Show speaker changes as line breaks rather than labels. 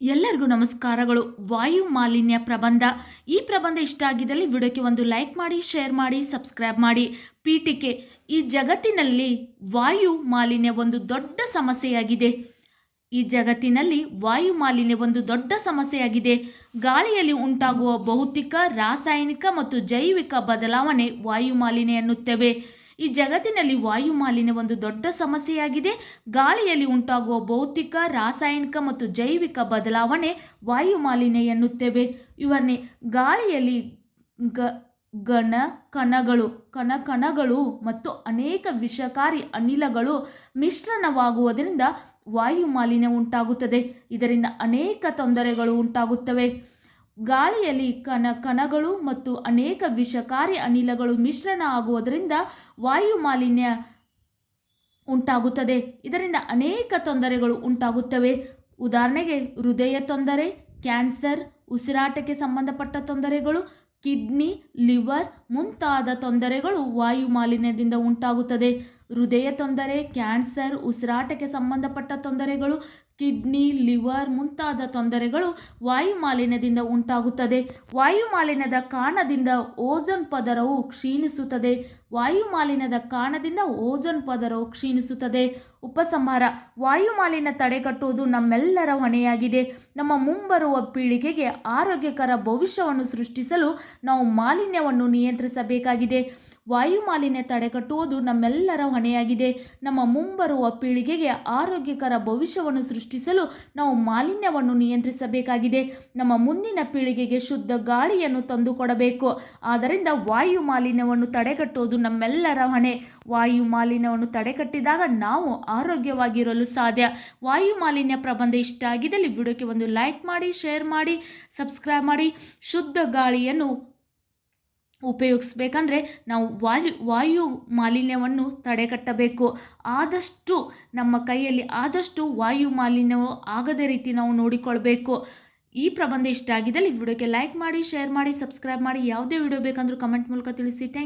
ಎಲ್ಲರಿಗೂ ನಮಸ್ಕಾರಗಳು. ವಾಯು ಮಾಲಿನ್ಯ ಪ್ರಬಂಧ. ಈ ಪ್ರಬಂಧ ಇಷ್ಟ ಆಗಿದ್ದಲ್ಲಿ ವಿಡಿಯೋಕ್ಕೆ ಒಂದು ಲೈಕ್ ಮಾಡಿ, ಶೇರ್ ಮಾಡಿ, ಸಬ್ಸ್ಕ್ರೈಬ್ ಮಾಡಿ. ಪೀಠಿಕೆ. ಈ ಜಗತ್ತಿನಲ್ಲಿ ವಾಯು ಮಾಲಿನ್ಯ ಒಂದು ದೊಡ್ಡ ಸಮಸ್ಯೆಯಾಗಿದೆ. ಈ ಜಗತ್ತಿನಲ್ಲಿ ವಾಯು ಮಾಲಿನ್ಯ ಒಂದು ದೊಡ್ಡ ಸಮಸ್ಯೆಯಾಗಿದೆ. ಗಾಳಿಯಲ್ಲಿ ಉಂಟಾಗುವ ಭೌತಿಕ, ರಾಸಾಯನಿಕ ಮತ್ತು ಜೈವಿಕ ಬದಲಾವಣೆ ವಾಯು ಮಾಲಿನ್ಯ ಎನ್ನುತ್ತೇವೆ. ಈ ಜಗತ್ತಿನಲ್ಲಿ ವಾಯು ಮಾಲಿನ್ಯ ಒಂದು ದೊಡ್ಡ ಸಮಸ್ಯೆಯಾಗಿದೆ. ಗಾಳಿಯಲ್ಲಿ ಉಂಟಾಗುವ ಭೌತಿಕ, ರಾಸಾಯನಿಕ ಮತ್ತು ಜೈವಿಕ ಬದಲಾವಣೆ ವಾಯು ಮಾಲಿನ್ಯ ಎನ್ನುತ್ತೇವೆ. ಇವನ್ನೇ ಗಾಳಿಯಲ್ಲಿ ಗ ಗಣ ಕಣಗಳು, ಕಣ ಕಣಗಳು ಮತ್ತು ಅನೇಕ ವಿಷಕಾರಿ ಅನಿಲಗಳು ಮಿಶ್ರಣವಾಗುವುದರಿಂದ ವಾಯು ಮಾಲಿನ್ಯ ಉಂಟಾಗುತ್ತದೆ. ಇದರಿಂದ ಅನೇಕ ತೊಂದರೆಗಳು ಉಂಟಾಗುತ್ತವೆ. ಗಾಳಿಯಲ್ಲಿ ಕಣ ಕಣಗಳು ಮತ್ತು ಅನೇಕ ವಿಷಕಾರಿ ಅನಿಲಗಳು ಮಿಶ್ರಣ ಆಗುವುದರಿಂದ ವಾಯು ಮಾಲಿನ್ಯ ಉಂಟಾಗುತ್ತದೆ. ಇದರಿಂದ ಅನೇಕ ತೊಂದರೆಗಳು ಉಂಟಾಗುತ್ತವೆ. ಉದಾಹರಣೆಗೆ, ಹೃದಯ ತೊಂದರೆ, ಕ್ಯಾನ್ಸರ್, ಉಸಿರಾಟಕ್ಕೆ ಸಂಬಂಧಪಟ್ಟ ತೊಂದರೆಗಳು, ಕಿಡ್ನಿ, ಲಿವರ್ ಮುಂತಾದ ತೊಂದರೆಗಳು ವಾಯು ಮಾಲಿನ್ಯದಿಂದ ಉಂಟಾಗುತ್ತದೆ. ಹೃದಯ ತೊಂದರೆ, ಕ್ಯಾನ್ಸರ್, ಉಸಿರಾಟಕ್ಕೆ ಸಂಬಂಧಪಟ್ಟ ತೊಂದರೆಗಳು, ಕಿಡ್ನಿ, ಲಿವರ್ ಮುಂತಾದ ತೊಂದರೆಗಳು ವಾಯು ಮಾಲಿನ್ಯದಿಂದ ಉಂಟಾಗುತ್ತದೆ. ವಾಯು ಮಾಲಿನ್ಯದ ಕಾರಣದಿಂದ ಓಜೋನ್ ಪದರವು ಕ್ಷೀಣಿಸುತ್ತದೆ. ವಾಯು ಮಾಲಿನ್ಯದ ಕಾರಣದಿಂದ ಓಜೋನ್ ಪದರವು ಕ್ಷೀಣಿಸುತ್ತದೆ. ಉಪಸಂಹಾರ. ವಾಯು ಮಾಲಿನ್ಯ ತಡೆಗಟ್ಟುವುದು ನಮ್ಮೆಲ್ಲರ ಹೊಣೆಯಾಗಿದೆ. ನಮ್ಮ ಮುಂಬರುವ ಪೀಳಿಗೆಗೆ ಆರೋಗ್ಯಕರ ಭವಿಷ್ಯವನ್ನು ಸೃಷ್ಟಿಸಲು ನಾವು ಮಾಲಿನ್ಯವನ್ನು ನಿಯಂತ್ರಿಸಬೇಕಾಗಿದೆ. ವಾಯು ಮಾಲಿನ್ಯ ತಡೆಗಟ್ಟುವುದು ನಮ್ಮೆಲ್ಲರ ಹೊಣೆಯಾಗಿದೆ. ನಮ್ಮ ಮುಂಬರುವ ಪೀಳಿಗೆಗೆ ಆರೋಗ್ಯಕರ ಭವಿಷ್ಯವನ್ನು ಸೃಷ್ಟಿಸಲು ನಾವು ಮಾಲಿನ್ಯವನ್ನು ನಿಯಂತ್ರಿಸಬೇಕಾಗಿದೆ. ನಮ್ಮ ಮುಂದಿನ ಪೀಳಿಗೆಗೆ ಶುದ್ಧ ಗಾಳಿಯನ್ನು ತಂದುಕೊಡಬೇಕು. ಆದ್ದರಿಂದ ವಾಯು ಮಾಲಿನ್ಯವನ್ನು ತಡೆಗಟ್ಟುವುದು ನಮ್ಮೆಲ್ಲರ ಹೊಣೆ. ವಾಯು ಮಾಲಿನ್ಯವನ್ನು ತಡೆಗಟ್ಟಿದಾಗ ನಾವು ಆರೋಗ್ಯವಾಗಿರಲು ಸಾಧ್ಯ. ವಾಯು ಮಾಲಿನ್ಯ ಪ್ರಬಂಧ ಇಷ್ಟ ಆಗಿದ್ದಲ್ಲಿ ವಿಡಿಯೋಕ್ಕೆ ಒಂದು ಲೈಕ್ ಮಾಡಿ, ಶೇರ್ ಮಾಡಿ, ಸಬ್ಸ್ಕ್ರೈಬ್ ಮಾಡಿ. ಶುದ್ಧ ಗಾಳಿಯನ್ನು ಉಪಯೋಗಿಸ್ಬೇಕಂದ್ರೆ ನಾವು ವಾಯು ವಾಯು ಮಾಲಿನ್ಯವನ್ನು ತಡೆಗಟ್ಟಬೇಕು. ಆದಷ್ಟು ನಮ್ಮ ಕೈಯಲ್ಲಿ ಆದಷ್ಟು ವಾಯು ಮಾಲಿನ್ಯವು ಆಗದ ರೀತಿ ನಾವು ನೋಡಿಕೊಳ್ಬೇಕು. ಈ ಪ್ರಬಂಧ ಇಷ್ಟ ಆಗಿದ್ದಲ್ಲಿ ವಿಡಿಯೋಕ್ಕೆ ಲೈಕ್ ಮಾಡಿ ಶೇರ್ ಮಾಡಿ ಸಬ್ಸ್ಕ್ರೈಬ್ ಮಾಡಿ. ಯಾವುದೇ ವಿಡಿಯೋ ಬೇಕಂದ್ರೂ ಕಮೆಂಟ್ ಮೂಲಕ ತಿಳಿಸಿ. ಥ್ಯಾಂಕ್